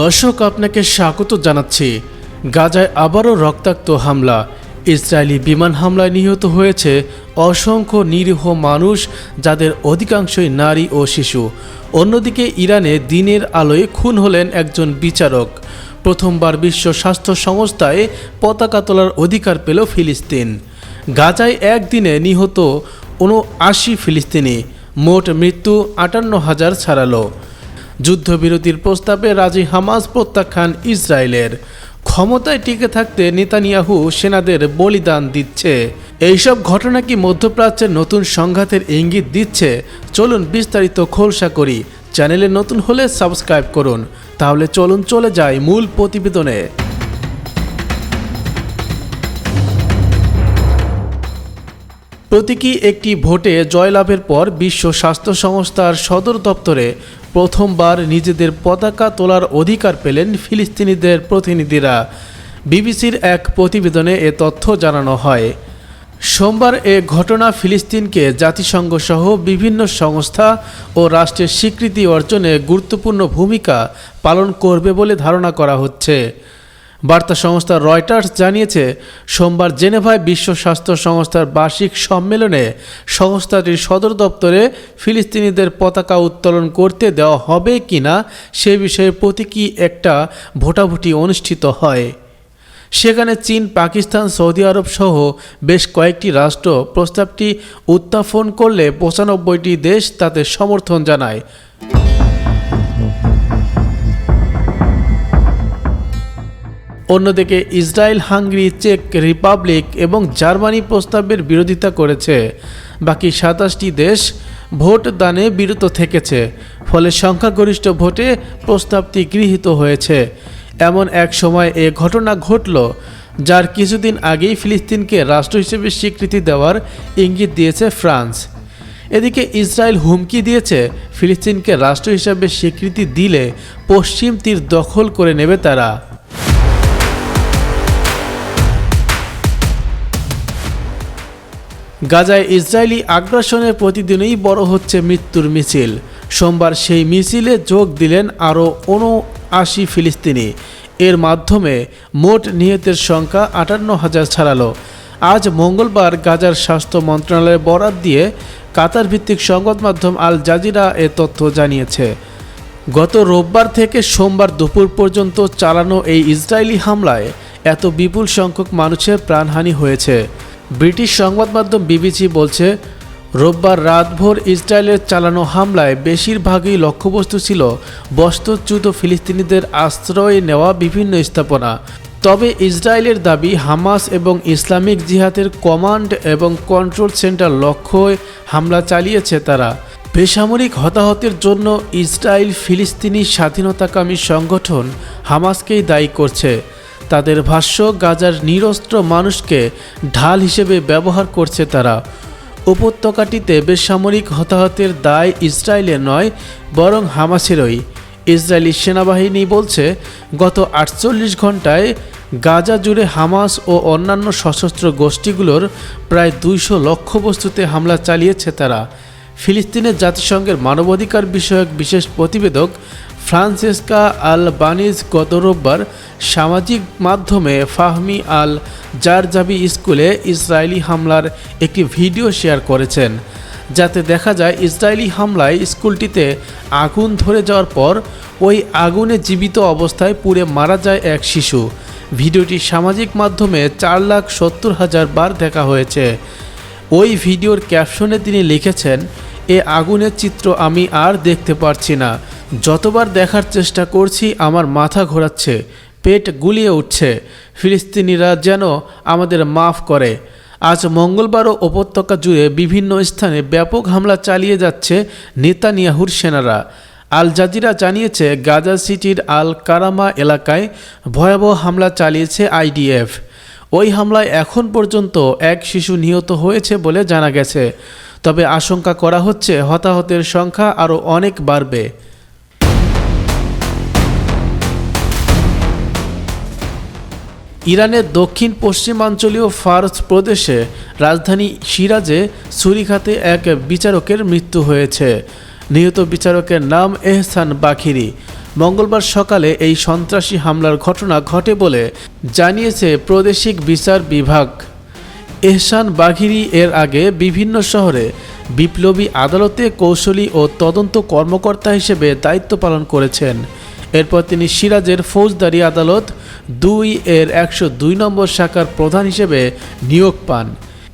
দর্শক আপনাকে স্বাগত জানাচ্ছি। গাজায় আবারও রক্তাক্ত হামলা। ইসরায়েলি বিমান হামলায় নিহত হয়েছে অসংখ্য নিরীহ মানুষ, যাদের অধিকাংশই নারী ও শিশু। অন্যদিকে ইরানে দিনের আলোয় খুন হলেন একজন বিচারক। প্রথমবার বিশ্ব স্বাস্থ্য সংস্থায় পতাকা তোলার অধিকার পেল ফিলিস্তিন। গাজায় একদিনে নিহত উনআশি ফিলিস্তিনি। মোট মৃত্যু আটান্ন হাজার ছাড়ালো। যুদ্ধবিরতির প্রস্তাবে রাজি হামাস প্রত্যাখ্যান ইসরায়েলের। ক্ষমতায় টিকে থাকতে নেতানিয়াহু সেনাদের বলিদান দিচ্ছে। এইসব ঘটনা কি মধ্যপ্রাচ্যের নতুন সংঘাতের ইঙ্গিত দিচ্ছে? চলুন বিস্তারিত খোলসা করি। চ্যানেলে নতুন হলে সাবস্ক্রাইব করুন। তাহলে চলুন চলে যাই মূল প্রতিবেদনে। প্রতীকী একটি ভোটে জয়লাভের পর বিশ্ব স্বাস্থ্য সংস্থার সদর দপ্তরে প্রথমবার নিজেদের পতাকা তোলার অধিকার পেলেন ফিলিস্তিনিদের প্রতিনিধিরা। বিবিসির এক প্রতিবেদনে এ তথ্য জানানো হয়। সোমবার এ ঘটনা ফিলিস্তিনকে জাতিসংঘ সহ বিভিন্ন সংস্থা ও রাষ্ট্রের স্বীকৃতি অর্জনে গুরুত্বপূর্ণ ভূমিকা পালন করবে বলে ধারণা করা হচ্ছে। বার্তা সংস্থা রয়টার্স জানিয়েছে, সোমবার জেনেভায় বিশ্ব স্বাস্থ্য সংস্থার বার্ষিক সম্মেলনে সংস্থাটির সদর দপ্তরে ফিলিস্তিনিদের পতাকা উত্তোলন করতে দেওয়া হবে কিনা সে বিষয়ে প্রতীকী একটা ভোটাভুটি অনুষ্ঠিত হয়। সেখানে চীন, পাকিস্তান, সৌদি আরব সহ বেশ কয়েকটি রাষ্ট্র প্রস্তাবটি উত্থাপন করলে পঁচানব্বইটি দেশ তাতে সমর্থন জানায়। অন্যদিকে ইসরায়েল, হাঙ্গরি, চেক রিপাবলিক এবং জার্মানি প্রস্তাবের বিরোধিতা করেছে। বাকি সাতাশটি দেশ ভোট দানে বিরত থেকেছে, ফলে সংখ্যাগরিষ্ঠ ভোটে প্রস্তাবটি গৃহীত হয়েছে। এমন এক সময় এ ঘটনা ঘটল, যার কিছুদিন আগেই ফিলিস্তিনকে রাষ্ট্র হিসেবে স্বীকৃতি দেওয়ার ইঙ্গিত দিয়েছে ফ্রান্স। এদিকে ইসরায়েল হুমকি দিয়েছে, ফিলিস্তিনকে রাষ্ট্র হিসাবে স্বীকৃতি দিলে পশ্চিম তীর দখল করে নেবে তারা। গাজায় ইসরায়েলি আগ্রাসনের প্রতিদিনই বড় হচ্ছে মৃত্যুর মিছিল। সোমবার সেই মিছিলে যোগ দিলেন আরও উনআশি ফিলিস্তিনি। এর মাধ্যমে মোট নিহতের সংখ্যা আটান্ন হাজার ছাড়ালো। আজ মঙ্গলবার গাজার স্বাস্থ্য মন্ত্রণালয়ের বরাত দিয়ে কাতার ভিত্তিক সংবাদ মাধ্যম আল জাজিরা এ তথ্য জানিয়েছে। গত রোববার থেকে সোমবার দুপুর পর্যন্ত চালানো এই ইসরায়েলি হামলায় এত বিপুল সংখ্যক মানুষের প্রাণহানি হয়েছে। ব্রিটিশ সংবাদ মাধ্যম বিবিসি বলছে, রোববার রাতভর ইসরায়েলের চালানো হামলায় বেশিরভাগই লক্ষ্যবস্তু ছিল বস্ত্রচ্যুত ফিলিস্তিনিদের আশ্রয় নেওয়া বিভিন্ন স্থাপনা। তবে ইসরায়েলের দাবি, হামাস এবং ইসলামিক জিহাদের কমান্ড এবং কন্ট্রোল সেন্টার লক্ষ্যে হামলা চালিয়েছে তারা। বেসামরিক হতাহতের জন্য ইসরায়েল ফিলিস্তিনি স্বাধীনতাকামী সংগঠন হামাসকেই দায়ী করছে। তাদের ভাষ্য, গাজার নিরস্ত্র মানুষকে ঢাল হিসেবে ব্যবহার করছে তারা। উপত্যকাটিতে বেসামরিক হতাহতের দায় ইসরায়েলের নয়, বরং হামাসেরই। ইসরায়েলি সেনাবাহিনী বলছে, গত আটচল্লিশ ঘন্টায় গাজা জুড়ে হামাস ও অন্যান্য সশস্ত্র গোষ্ঠীগুলোর প্রায় দুইশো লক্ষ্যবস্তুতে হামলা চালিয়েছে তারা। ফিলিস্তিনের জাতিসংঘের মানবাধিকার বিষয়ক বিশেষ প্রতিবেদক ফ্রান্সেসকা আল বানিজ গত রোববার সামাজিক মাধ্যমে ফাহমি আল জারজাবি স্কুলে ইসরায়েলি হামলার একটি ভিডিও শেয়ার করেছেন। যাতে দেখা যায়, ইসরায়েলি হামলায় স্কুলটিতে আগুন ধরে যাওয়ার পর ওই আগুনে জীবিত অবস্থায় পুড়ে মারা যায় এক শিশু। ভিডিওটি সামাজিক মাধ্যমে চার লাখ সত্তর হাজার বার দেখা হয়েছে। ওই ভিডিওর ক্যাপশনে তিনি লিখেছেন, এ আগুনের চিত্র আমি আর দেখতে পারছি না। যতবার দেখার চেষ্টা করছি, আমার মাথা ঘোরাচ্ছে, পেট গুলিয়ে উঠছে। ফিলিস্তিনিরা যেন আমাদের মাফ করে। আজ মঙ্গলবারও উপত্যকা জুড়ে বিভিন্ন স্থানে ব্যাপক হামলা চালিয়ে যাচ্ছে নেতানিয়াহুর সেনারা। আল জাজিরা জানিয়েছে, গাজা সিটির আল কারামা এলাকায় ভয়াবহ হামলা চালিয়েছে আইডিএফ। ওই হামলায় এখন পর্যন্ত এক শিশু নিহত হয়েছে বলে জানা গেছে। তবে আশঙ্কা করা হচ্ছে হতাহতের সংখ্যা আরও অনেক বাড়বে। ইরানের দক্ষিণ পশ্চিমাঞ্চলীয় ফারস প্রদেশে রাজধানী সিরাজে ছুরিঘাতে এক বিচারকের মৃত্যু হয়েছে। নিহত বিচারকের নাম এহসান বাখিরি। মঙ্গলবার সকালে এই সন্ত্রাসী হামলার ঘটনা ঘটে বলে জানিয়েছে প্রাদেশিক বিচার বিভাগ। এহসান বাঘিরি এর আগে বিভিন্ন শহরে বিপ্লবী আদালতে কৌশলী ও তদন্ত কর্মকর্তা হিসেবে দায়িত্ব পালন করেছেন। এরপর তিনি সিরাজের ফৌজদারি আদালত দুই এর একশো দুই নম্বর শাখার প্রধান হিসেবে নিয়োগ পান।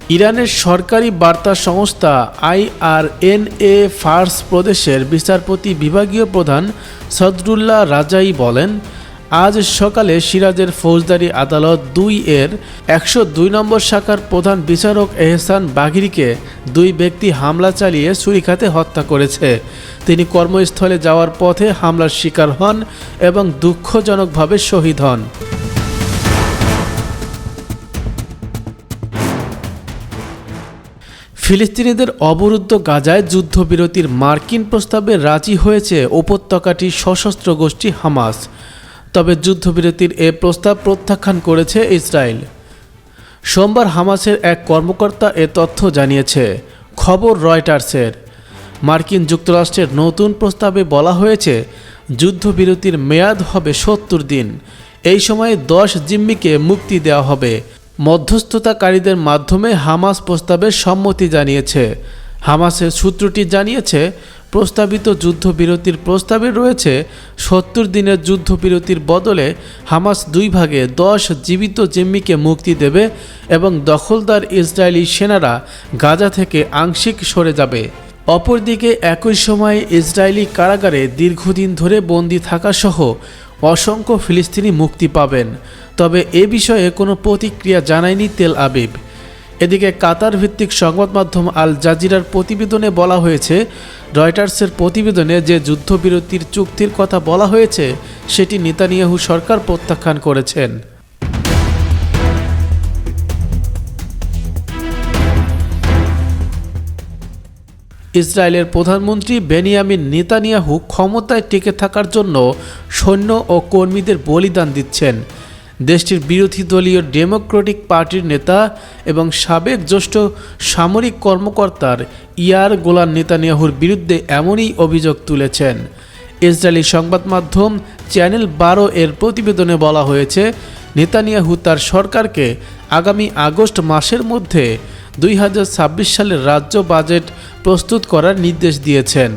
ইরানের সরকারি বার্তা সংস্থা আইআরএনএ ফার্স প্রদেশের বিচারপতি বিভাগীয় প্রধান সদরুল্লাহ রাজাই বলেন, আজ সকালে সিরাজের ফৌজদারি আদালত দুই এর একশো দুই নম্বর শাখার প্রধান বিচারক এহসান বাঘিরিকে দুই ব্যক্তি হামলা চালিয়ে ছুরিকাতে হত্যা করেছে। তিনি কর্মস্থলে যাওয়ার পথে হামলার শিকার হন এবং দুঃখজনকভাবে শহীদ হন। ফিলিস্তিনিদের অবরুদ্ধ গাজায় যুদ্ধবিরতির মার্কিন প্রস্তাবে রাজি হয়েছে উপত্যকাটি সশস্ত্র গোষ্ঠী হামাস। তবে যুদ্ধবিরতির এ প্রস্তাব প্রত্যাখ্যান করেছে ইসরায়েল। সোমবার হামাসের এক কর্মকর্তা এ তথ্য জানিয়েছে। খবর রয়টার্সের। মার্কিন যুক্তরাষ্ট্রের নতুন প্রস্তাবে বলা হয়েছে, যুদ্ধবিরতির মেয়াদ হবে সত্তর দিন। এই সময়ে দশ জিম্মিকে মুক্তি দেওয়া হবে। মধ্যস্থতাকারীদের মাধ্যমে হামাস প্রস্তাবে সম্মতি জানিয়েছে। হামাসের সূত্রটি জানিয়েছে, প্রস্তাবিত যুদ্ধবিরতির প্রস্তাবে রয়েছে, সত্তর দিনের যুদ্ধবিরতির বদলে হামাস দুই ভাগে দশ জীবিত জিম্মিকে মুক্তি দেবে এবং দখলদার ইসরায়েলি সেনারা গাজা থেকে আংশিক সরে যাবে। অপরদিকে একই সময়ে ইসরায়েলি কারাগারে দীর্ঘদিন ধরে বন্দী থাকাসহ অসংখ্য ফিলিস্তিনি মুক্তি পাবেন। তবে এ বিষয়ে কোনো প্রতিক্রিয়া জানায়নি তেল আবিব। এদিকে কাতার ভিত্তিক সংবাদ মাধ্যম আল জাজিরার প্রতিবেদনে বলা হয়েছে, রয়টার্সের প্রতিবেদনে যে যুদ্ধবিরতির চুক্তির কথা বলা হয়েছে, সেটি নেতানিয়াহু সরকার প্রত্যাখ্যান করেছেন। ইসরায়েলের প্রধানমন্ত্রী বেনিয়ামিন নেতানিয়াহু ক্ষমতায় টিকে থাকার জন্য সৈন্য ও কর্মীদের বলিদান দিচ্ছেন। দেশটির বিরোধী দলীয় ডেমোক্রেটিক পার্টির নেতা এবং সাবেক জ্যেষ্ঠ সামরিক কর্মকর্তার ইয়ার গোলান নেতানিয়াহুর বিরুদ্ধে এমনই অভিযোগ তুলেছেন। ইসরায়েলি সংবাদ মাধ্যম চ্যানেল বারো এর প্রতিবেদনে বলা হয়েছে, নেতানিয়াহু তার সরকারকে আগামী আগস্ট মাসের মধ্যে দুই হাজার ছাব্বিশ সালের রাজ্য বাজেট প্রস্তুত করার নির্দেশ দিয়েছেন।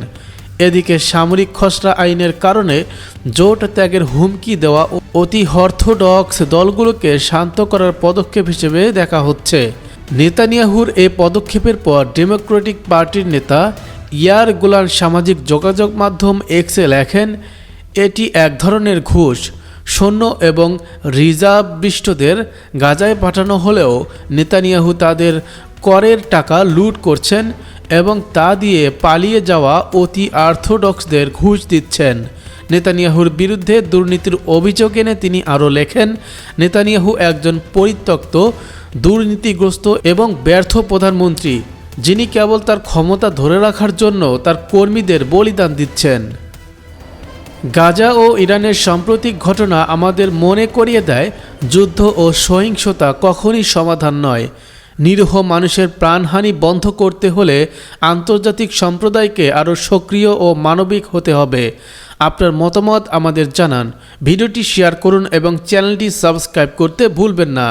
এদিকে সামরিক খসড়া আইনের কারণে জোট ত্যাগের হুমকি দেওয়া অতি অর্থোডক্স দলগুলোকে শান্ত করার পদক্ষেপ হিসেবে দেখা হচ্ছে। নেতানিয়াহুর এই পদক্ষেপের পর ডেমোক্রেটিক পার্টির নেতা ইয়ার গোলান সামাজিক যোগাযোগ মাধ্যম এক্সে লেখেন, এটি এক ধরনের ঘুষ। সৈন্য এবং রিজার্ভিস্টদের গাজায় পাঠানো হলেও নেতানিয়াহু তাদের করের টাকা লুট করছেন এবং তা দিয়ে পালিয়ে যাওয়া অতি আর্থোডক্সদের ঘুষ দিচ্ছেন। নেতানিয়াহুর বিরুদ্ধে দুর্নীতির অভিযোগ এনে তিনি আরও লেখেন, নেতানিয়াহু একজন পরিত্যক্ত, দুর্নীতিগ্রস্ত এবং ব্যর্থ প্রধানমন্ত্রী, যিনি কেবল তার ক্ষমতা ধরে রাখার জন্য তার কর্মীদের বলিদান দিচ্ছেন। গাজা ও ইরানের সাম্প্রতিক ঘটনা আমাদের মনে করিয়ে দেয়, যুদ্ধ ও সহিংসতা কখনই সমাধান নয়। নিরীহ মানুষের প্রাণহানি বন্ধ করতে হলে আন্তর্জাতিক সম্প্রদায়কে আরও সক্রিয় ও মানবিক হতে হবে। আপনার মতামত আমাদের জানান। ভিডিওটি শেয়ার করুন এবং চ্যানেলটি সাবস্ক্রাইব করতে ভুলবেন না।